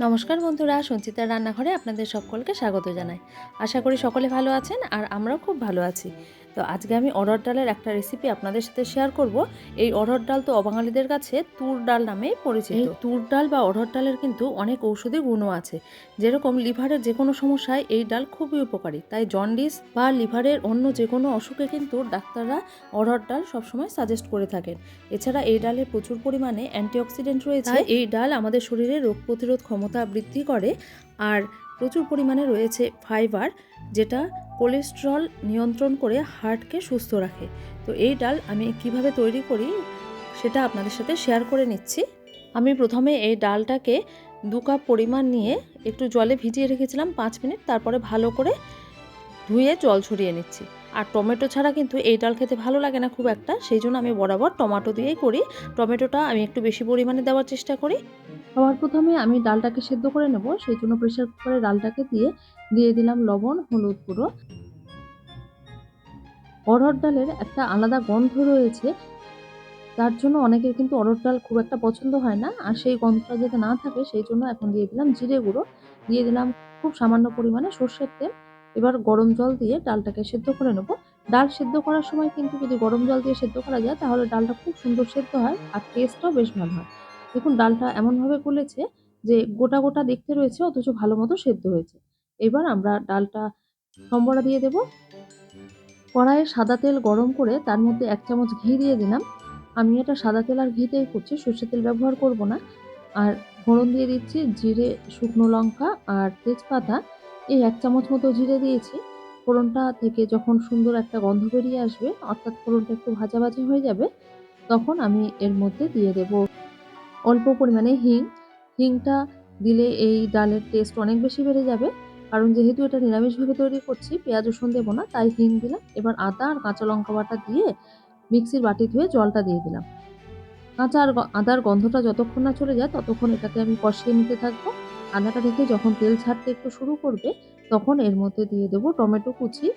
নমস্কার বন্ধুরা, সঞ্চিতার রান্নাঘরে আপনাদের সকলকে স্বাগত জানাই। আশা করি সকলে ভালো আছেন আর আমরাও খুব ভালো আছি। তো আজকে আমি অরহর ডালের একটা রেসিপি আপনাদের সাথে শেয়ার করব। এই অরহর ডাল তো অবাঙালিদের কাছে তুর ডাল নামেই পরিচিত। এই তুর ডাল বা অরহর ডালের কিন্তু অনেক ঔষধি গুণও আছে। যেরকম লিভারের যে কোনো সমস্যায় এই ডাল খুবই উপকারী। তাই জন্ডিস বা লিভারের অন্য যে কোনো অসুখে কিন্তু ডাক্তাররা অরহর ডাল সবসময় সাজেস্ট করে থাকেন। এছাড়া এই ডালে প্রচুর পরিমাণে অ্যান্টিঅক্সিডেন্ট রয়েছে। এই ডাল আমাদের শরীরে রোগ প্রতিরোধ ক্ষমতা বৃদ্ধি করে। আর প্রচুর পরিমাণে রয়েছে ফাইবার যেটা কোলেস্ট্রল নিয়ন্ত্রণ করে হার্টকে সুস্থ রাখে। তো এই ডাল আমি কীভাবে তৈরি করি সেটা আপনাদের সাথে শেয়ার করে নিচ্ছি। আমি প্রথমে এই ডালটাকে দু কাপ পরিমাণ নিয়ে একটু জলে ভিজিয়ে রেখেছিলাম পাঁচ মিনিট, তারপরে ভালো করে ধুয়ে জল ছড়িয়ে নিচ্ছি। আর টমেটো ছাড়া কিন্তু এই ডাল খেতে ভালো লাগে না খুব একটা, সেই জন্য আমি বরাবর টমেটো দিয়েই করি। টমেটোটা আমি একটু বেশি পরিমাণে দেওয়ার চেষ্টা করি। সবার প্রথমে আমি ডালটাকে সেদ্ধ করে নেব, সেই জন্য প্রেশার কুকারে ডালটাকে দিয়ে দিয়ে দিলাম লবণ, হলুদ গুঁড়ো। অরহর ডালের একটা আলাদা গন্ধ রয়েছে। তার জন্য অনেকের কিন্তু অরহর ডাল খুব একটা পছন্দ হয় না। আর সেই গন্ধটা যাতে না থাকে, সেই জন্য এখন দিয়ে দিলাম জিরে গুঁড়ো। দিয়ে দিলাম খুব সামান্য পরিমাণে সর্ষের তেল। এবার গরম জল দিয়ে ডালটাকে সেদ্ধ করে নেব। ডাল সেদ্ধ করার সময় কিন্তু যদি গরম জল দিয়ে সেদ্ধ করা যায়, তাহলে ডালটা খুব সুন্দর সেদ্ধ হয় আর টেস্টটাও বেশ ভালো হয়। দেখুন, ডালটা এমনভাবে গলেছে যে গোটা গোটা দেখতে রয়েছে, অথচ ভালো মতো সেদ্ধ হয়েছে। এবার আমরা ডালটা সম্বরা দিয়ে দেব। কড়াইয়ে সাদা তেল গরম করে তার মধ্যে এক চামচ ঘি দিয়ে দিলাম। আমি এটা সাদা তেল আর ঘিতেই করছি সর্ষে তেল ব্যবহার করব না। আর ফোড়ন দিয়ে দিচ্ছি জিরে, শুকনো লঙ্কা আর তেজপাতা। এই এক চামচ মতো জিরে দিয়েছি। ফোড়নটা থেকে যখন সুন্দর একটা গন্ধ বেরিয়ে আসবে, অর্থাৎ ফোড়নটা একটু ভাজা ভাজা হয়ে যাবে, তখন আমি এর মধ্যে দিয়ে দেব অল্প পরিমাণে হিং। হিংটা দিলে এই ডালের টেস্ট অনেক বেশি বেড়ে যাবে। কারণ যেহেতু এটা নিরামিষভাবে তৈরি করছি, পেঁয়াজ, রসুন দেবো না, তাই হিং দিলাম। এবার আদা আর কাঁচা লঙ্কা বাটা দিয়ে মিক্সির বাটি ধুয়ে জলটা দিয়ে দিলাম। কাঁচা আর আদার গন্ধটা যতক্ষণ না চলে যায়, ততক্ষণ এটাকে আমি কষিয়ে নিতে থাকব। আদাটা দেখে যখন তেল ছাড়তে একটু শুরু করবে, তখন এর মধ্যে দিয়ে দেবো টমেটো কুচি।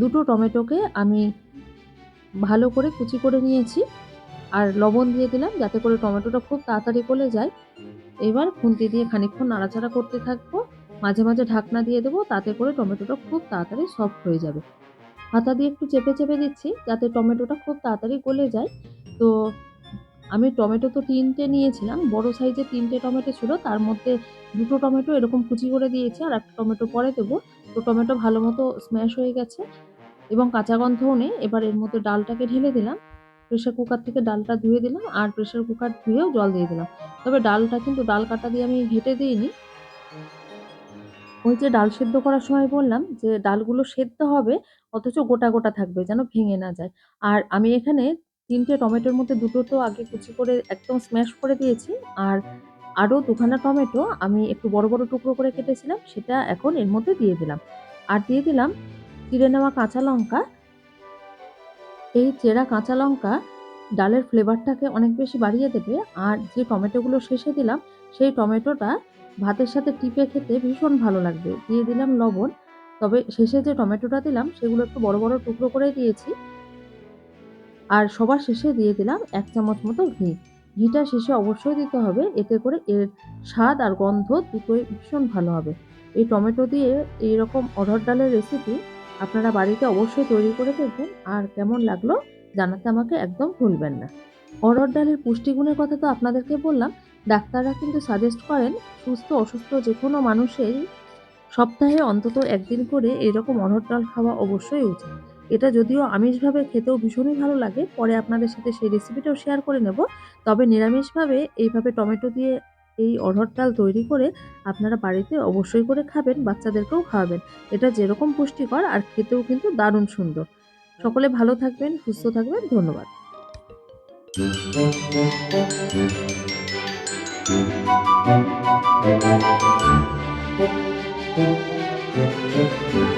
দুটো টমেটোকে আমি ভালো করে কুচি করে নিয়েছি আর লবণ দিয়ে দিলাম যাতে করে টমেটোটা খুব তাড়াতাড়ি গলে যায়। এবার খুন্তি দিয়ে খানিকক্ষণ নাড়াচাড়া করতে থাকব। মাঝে মাঝে ঢাকনা দিয়ে দেবো, তাতে করে টমেটোটা খুব তাড়াতাড়ি সফট হয়ে যাবে। হাতা দিয়ে একটু চেপে চেপে দিচ্ছি, যাতে টমেটোটা খুব তাড়াতাড়ি গলে যায়। তো আমি টমেটো তো তিনটে নিয়েছিলাম, বড় সাইজে তিনটে টমেটো ছিল, তার মধ্যে দুটো টমেটো এরকম কুচি করে দিয়েছি, আর একটা টমেটো পরে দেবো। তো টমেটো ভালো মতো স্ম্যাশ হয়ে গেছে, এবং কাঁচা গন্ধও নেই। এবার এর মধ্যে ডালটাকে ঢেলে দিলাম প্রেশার কুকার থেকে ডালটা ধুয়ে দিলাম, আর প্রেশার কুকার ধুয়েও জল দিয়ে দিলাম। তবে ডালটা কিন্তু, ডাল কাটা দিয়ে আমি ঘেটে দিইনি ওই যে ডাল সেদ্ধ করার সময় বললাম যে ডালগুলো সেদ্ধ হবে, অথচ গোটা গোটা থাকবে যেন ভেঙে না যায়। আর আমি এখানে তিনটে টমেটোর মধ্যে দুটো তো আগে কুচি করে একদম স্ম্যাশ করে দিয়েছি। আর আরও দুখানা টমেটো আমি একটু বড় বড় টুকরো করে কেটেছিলাম, সেটা এখন এর মধ্যে দিয়ে দিলাম। আর দিয়ে দিলাম চিড়ে নেওয়া কাঁচা লঙ্কা। এই চেরা কাঁচা লঙ্কা ডালের ফ্লেভারটাকে অনেক বেশি বাড়িয়ে দেবে। আর যে টমেটোগুলো শেষে দিলাম, সেই টমেটোটা ভাতের সাথে টিপে খেতে ভীষণ ভালো লাগবে। দিয়ে দিলাম লবণ। তবে শেষে যে টমেটোটা দিলাম, সেগুলো একটু বড় বড় টুকরো করে দিয়েছি। আর সবার শেষে দিয়ে দিলাম এক চামচ মতো ঘি। ঘিটা শেষে অবশ্যই দিতে হবে, এতে করে এর স্বাদ আর গন্ধ দুটোই ভীষণ ভালো হবে। এই টমেটো দিয়ে এইরকম অরহর ডালের রেসিপি আপনারা বাড়িতে অবশ্যই তৈরি করে দেখবেন। আর কেমন লাগল জানাতে আমাকে একদম ভুলবেন না। অরহর ডালের পুষ্টিগুণের কথা তো আপনাদেরকে বললাম ডাক্তাররা কিন্তু সাজেস্ট করেন, সুস্থ, অসুস্থ যে কোনো মানুষের সপ্তাহে অন্তত একদিন করে এরকম অরহর ডাল খাওয়া অবশ্যই উচিত। এটা যদিও আমিষভাবে খেতেও ভীষণই ভালো লাগে, পরে আপনাদের সাথে সেই রেসিপিটাও শেয়ার করে নেব। তবে নিরামিষভাবে এইভাবে টমেটো দিয়ে এই অরহর ডাল তৈরি করে আপনারা বাড়িতে অবশ্যই করে খাবেন, বাচ্চাদেরকেও খাওয়াবেন। এটা যেরকম পুষ্টিকর আর খেতেও কিন্তু দারুণ সুন্দর। সকলে ভালো থাকবেন, সুস্থ থাকবেন, ধন্যবাদ। Thank you.